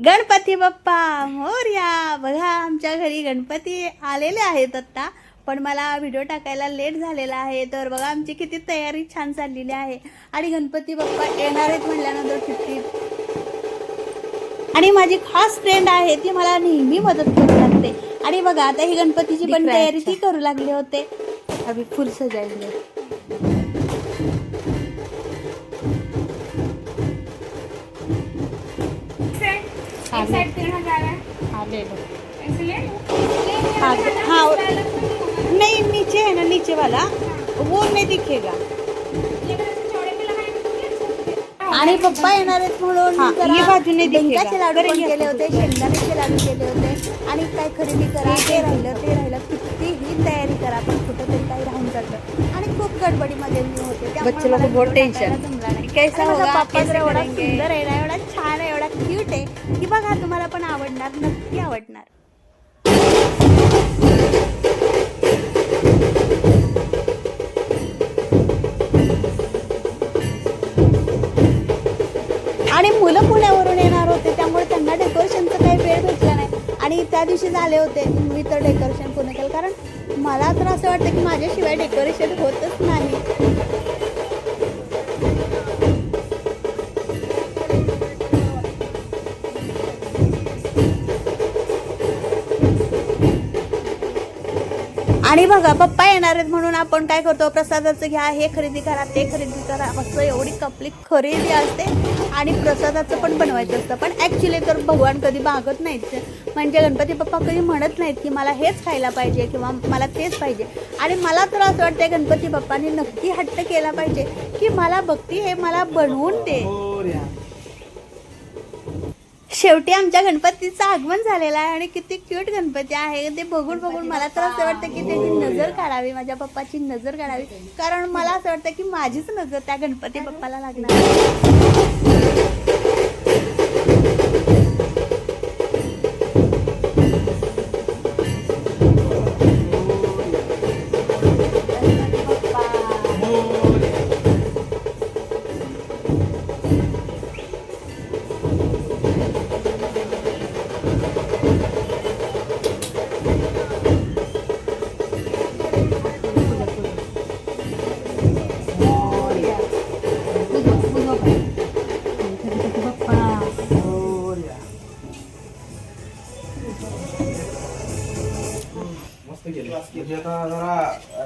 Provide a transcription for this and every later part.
गणपती बाप्पा मोर्या. बघा आमच्या घरी गणपती आलेले आहेत आत्ता पण मला व्हिडिओ टाकायला लेट झालेला आहे. तर बघा आमची किती तयारी छान चाललेली आहे. आणि गणपती बाप्पा येणार आहेत म्हटल्यानंतर किती. आणि माझी खास फ्रेंड आहे ती मला नेहमी मदत करू लागते. आणि बघा आता ही गणपतीची पण तयारी ती करू लागले होते. अभी फुल सजायले. है ले लो हाँ, हाँ, नहीं नीचे है ना नीचे वाला वो नहीं दिखेगा। आणि पप्पा येणार आहेत म्हणून हा, जरा ये बाजूने दिखेगा. लाडू पण केले होते शेंगदाण्याचे लाडू केले होते आणि काय खरेदी करा ते राहिलं ते राहिलं कितीही तयारी करा पण कुठं तरी काही राहून जातं आणि खूप गडबडीमध्ये मी होते त्यामुळे बच्चे लोगों मला को बहुत video tension. टाकायला जमला नाही. कैसा आणि माझा होगा, पप्पा तर कैसे एवढा करेंगे? सुंदर आहे ना एवढा छान आहे एवढा क्यूट आहे की बघा तुम्हाला पण आवडणार नक्की आवडणार त्या दिवशी झाले होते मी तर डेकोरेशन पूर्ण केलं. कारण मला तर असं वाटतं की माझ्याशिवाय डेकोरेशन होतच नाही. आणि बघा पप्पा येणार आहेत म्हणून आपण काय करतो? प्रसादाचं घ्या हे खरेदी करा ते खरेदी करा. असं एवढी कपली खरेदी असते. आणि प्रसादाचं पण बनवायचं असतं. पण ॲक्च्युली तर भगवान कधी मागत नाहीत. म्हणजे गणपती बाप्पा कधी म्हणत नाहीत की मला हेच खायला पाहिजे किंवा मला तेच पाहिजे. आणि मला तर असं वाटतं गणपती बाप्पाने नक्की हट्ट केला पाहिजे की मला भक्ती हे मला बनवून दे. शेवटी आमच्या गणपतीचं आगमन झालेलं आहे आणि किती क्यूट गणपती आहे. ते बघून बघून मला तर असं वाटतं की त्याची नजर काढावी माझ्या पप्पाची नजर काढावी. कारण मला असं वाटतं की माझीच नजर त्या गणपती बाप्पाला लागणार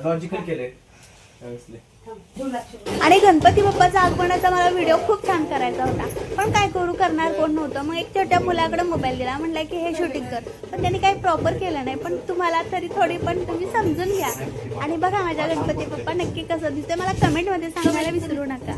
लॉजिकल केले आणि गणपती बाप्पाचा आगमनाचा मला व्हिडिओ खूप छान करायचा होता. पण काय करू करणार कोण नव्हतं. मग एक छोट्या मुलाकडे मोबाईल दिला. म्हणलं की हे शूटिंग कर. पण त्यांनी काही प्रॉपर केलं नाही. पण तुम्हाला तरी थोडी पण तुम्ही समजून घ्या. आणि बघा माझ्या गणपती बाप्पा नक्की कसं दिसते मला कमेंटमध्ये सांगायला विसरू नका.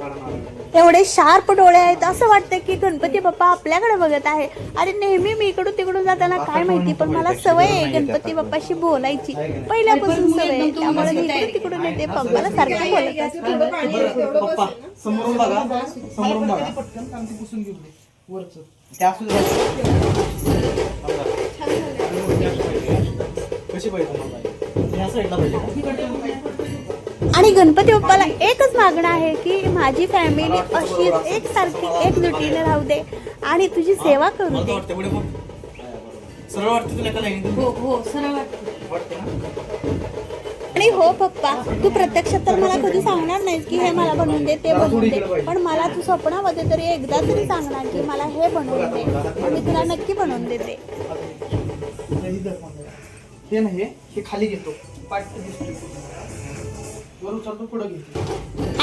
एवढे शार्प डोळे आहेत. असं वाटतं की गणपती बाप्पा आपल्याकडे बघत आहे. आणि नेहमी मी इकडून तिकडून जाताना काय माहिती पण मला सवय आहे गणपती बाप्पाशी बोलायची. पहिल्यापासून सवय आहे. त्यामुळे मी इकडून तिकडून येते. पप्पाला सारखं बोलत असते. पप्पा समोरून बघा. समोरून बघा. पुसून घेऊ वरच. त्या असू दे. कशी पाहिजे आणि गणपती बाप्पाला एकच मागणं आहे की माझी फॅमिली अशीच एकसारखी एकजुटीने राहू दे आणि तुझी सेवा करू दे. हो हो सरळ आणि हो पप्पा तू प्रत्यक्षात तर मला कधी सांगणार नाहीस की हे मला बनवून दे ते बनवून दे. पण मला तू स्वप्नामध्ये तरी एकदा तरी सांगणार की मला हे बनवून दे. मी तुला नक्की बनवून देते. ते नाही हे खाली घेतो.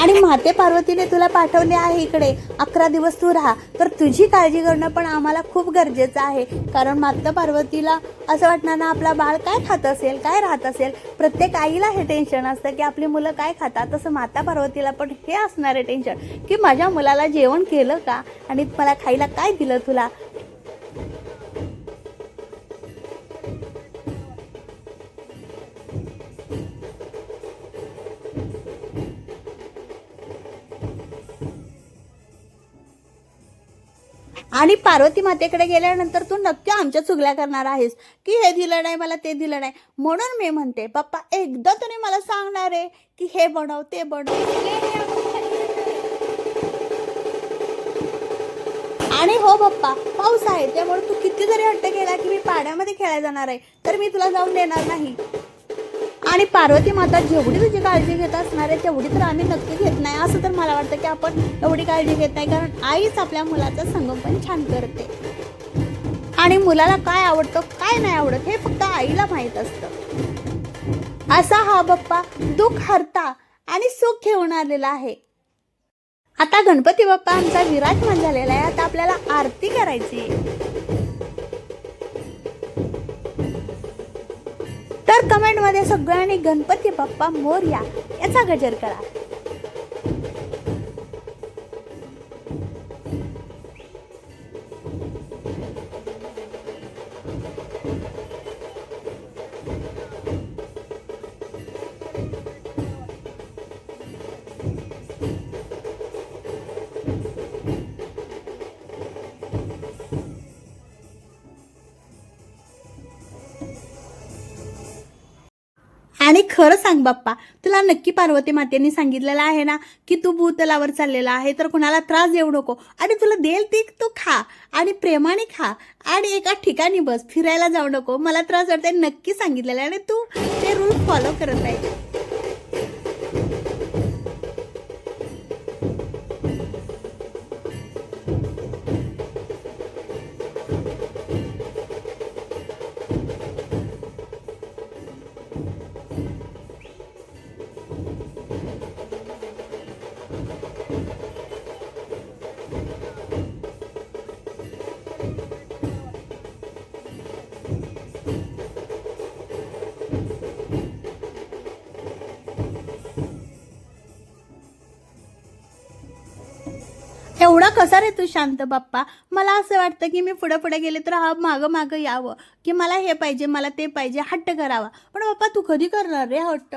आणि माते पार्वतीने तुला पाठवले आहे इकडे. अकरा दिवस तू राहा. तर तुझी काळजी करणं पण आम्हाला खूप गरजेचं आहे. कारण माता पार्वतीला असं वाटणार ना आपला बाळ काय खात असेल काय राहत असेल? प्रत्येक आईला हे टेन्शन असतं की आपली मुलं काय खातात? तसं माता पार्वतीला पण हे असणार आहे टेन्शन की माझ्या मुलाला जेवण केलं का? आणि मला खायला काय दिलं तुला? आणि पार्वती मातेकडे गेल्यानंतर तू नक्की आमच्या चुगल्या करणार आहेस. की हे दिलं नाही मला ते दिलं नाही. म्हणून मी म्हणते पप्पा एकदा तुम्ही मला सांगणार आहे की हे बनव ते बनव. आणि हो पप्पा पाऊस आहे त्यामुळे तू किती जरी हट्ट केला की मी पाण्यामध्ये खेळायला जाणार आहे. तर मी तुला जाऊन देणार नाही. आणि पार्वती माता जेवढी तुझी काळजी घेत असणार आहे तेवढी तर आम्ही नक्की घेत नाही. असं तर मला वाटतं की आपण एवढी काळजी घेत नाही कारण आईच आपल्या मुलाचं संगोपन छान करते. आणि मुलाला काय आवडतं काय नाही आवडत हे फक्त आईला माहीत असतं. असा हा बाप्पा दुःख हरता आणि सुख घेऊन आलेला आहे. आता गणपती बाप्पा आमचा विराजमान झालेला आहे. आता आपल्याला आरती करायची तर कमेंटमध्ये सगळ्यांनी गणपती बाप्पा मोरया याचा गजर करा. आणि खरं सांग बाप्पा तुला नक्की पार्वती मातेने सांगितलेलं आहे ना की तू भूतलावर चाललेला आहे तर कुणाला त्रास देऊ नको. आणि तुला देईल ते तू खा आणि प्रेमाने खा आणि एका ठिकाणी बस फिरायला जाऊ नको. मला त्रास वाटते नक्की सांगितलेलं आहे आणि तू ते रूल फॉलो करत आहे कसा रे तू शांत बाप्पा? मला असं वाटतं की मी पुढं पुढे गेले तर हा मागं मागं यावं. की मला हे पाहिजे मला ते पाहिजे हट्ट करावा. पण बाप्पा तू कधी करणार रे हट्ट?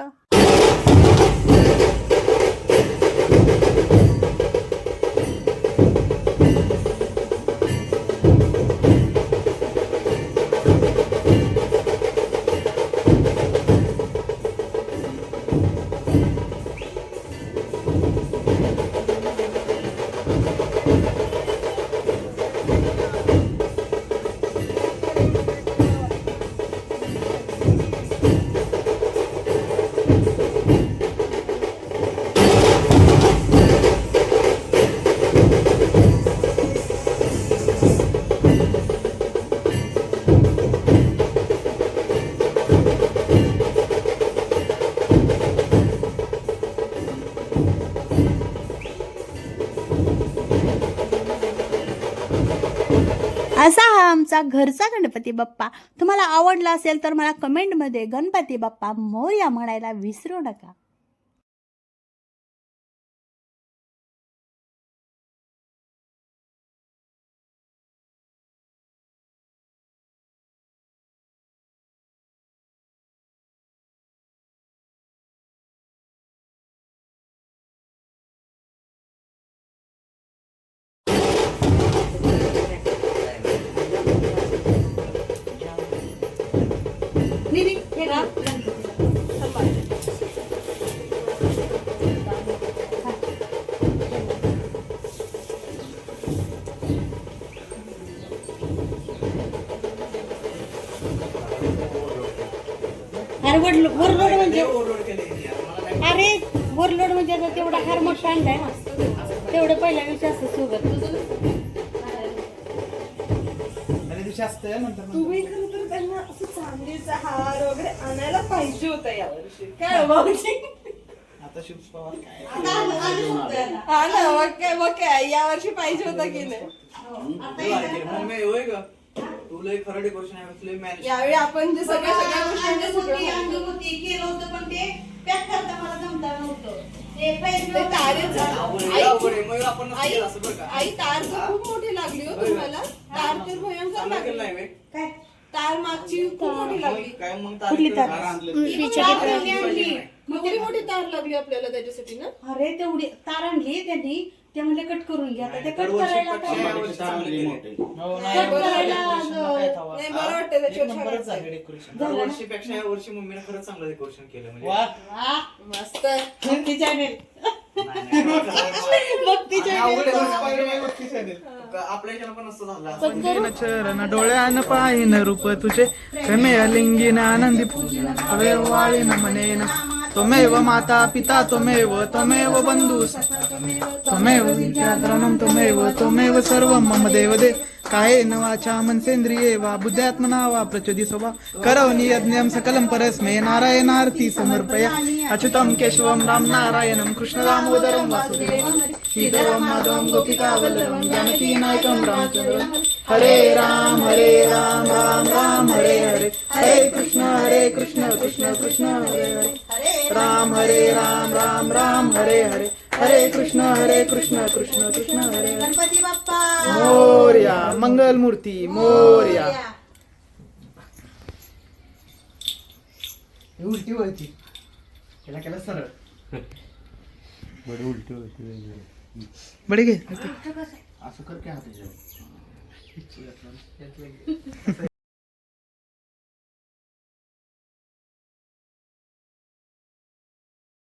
असा हा आमचा घरचा गणपती बाप्पा. तुम्हाला आवडला असेल तर मला कमेंटमध्ये गणपती बाप्पा मोर्या म्हणायला विसरू नका. अरे वरलोड वरलोड म्हणजे अरे वरलोड म्हणजे आता तेवढा हार मोठा आणलाय ना. तेवढं पहिल्या दिवशी असतं नंतर तुम्ही खरं तर त्यांना असं चांदीचा हार वगैरे आणायला पाहिजे होता यावर्षी काय हो भाऊजी आता शुभ पवार काय? हा ना मग काय मग काय यावर्षी पाहिजे होता की नाही? मम्मी होय का तुला एक खरं डेकोरेशन आहे तुला मॅनेज यावेळी आपण जे सगळ्या सगळ्या ते आई आपण आई नसतं असं बरं का? आई तार तर खूप मोठी लागली हो तुम्हाला. तार तर भयंकर लागली. नाही बे. तार मागची खूप मोठी लागली. काय मग कुठली तार? आणलं तार लागली आणली. एवढी मोठी तार लागली आपल्याला त्याच्यासाठी ना. अरे तेवढी तार आणली त्यांनी. ते म्हणले कट करून घ्या. आता ते कट दरवर्षी करायला पेक्षा आता- यावर्षी चांगले केले. हो, नाही, कट करायला decoration ला काय. नाही त्याच्यावर छान. झाले. या वर्षी मम्मीने खरंच चांगलं डेकोरेशन केलं म्हणजे. वा. वा, मस्त. भक्ती चॅनेल नाही, नाही, भक्ती आवडे चॅनेल आपल्या ह्याच्यानं पण असं झालं. असं. पण करू. चरण डोळ्यान पाहिन रूप तुझे. प्रेमे लिंगीन आनंदी हवे वाळीन मनेन. त्वमेव माता पिता त्वमेव त्वमेव बंधुस त्वमेव विद्याधरणं त्वमेव त्वमेव सर्वं मम देवदे। कायेन वाचा मनसेंद्रिये वा बुद्ध्यात्मना वा प्रचोदी स्वभा करोनि यज्ञं सकलं परस्मे नारायणार्थी समर्पया। अच्युतं केशवं राम नारायणं कृष्णदामोदरं वासुदेवं। सीताराम माधवं गोपिकावल्लभं जानकी नायकं रामचन्द्रं। हरे राम हरे राम राम राम हरे हरे। हरे कृष्ण हरे कृष्ण कृष्ण कृष्ण हरे हरे। राम हरे राम राम राम हरे हरे. हरे कृष्ण हरे कृष्ण कृष्ण कृष्ण हरे. हरे गणपती बाप्पा. मोर्या मंगल मूर्ती मोर्या. ही उलटी वळती. त्याला केलं सरळ. बडे घे. असं कर की हात.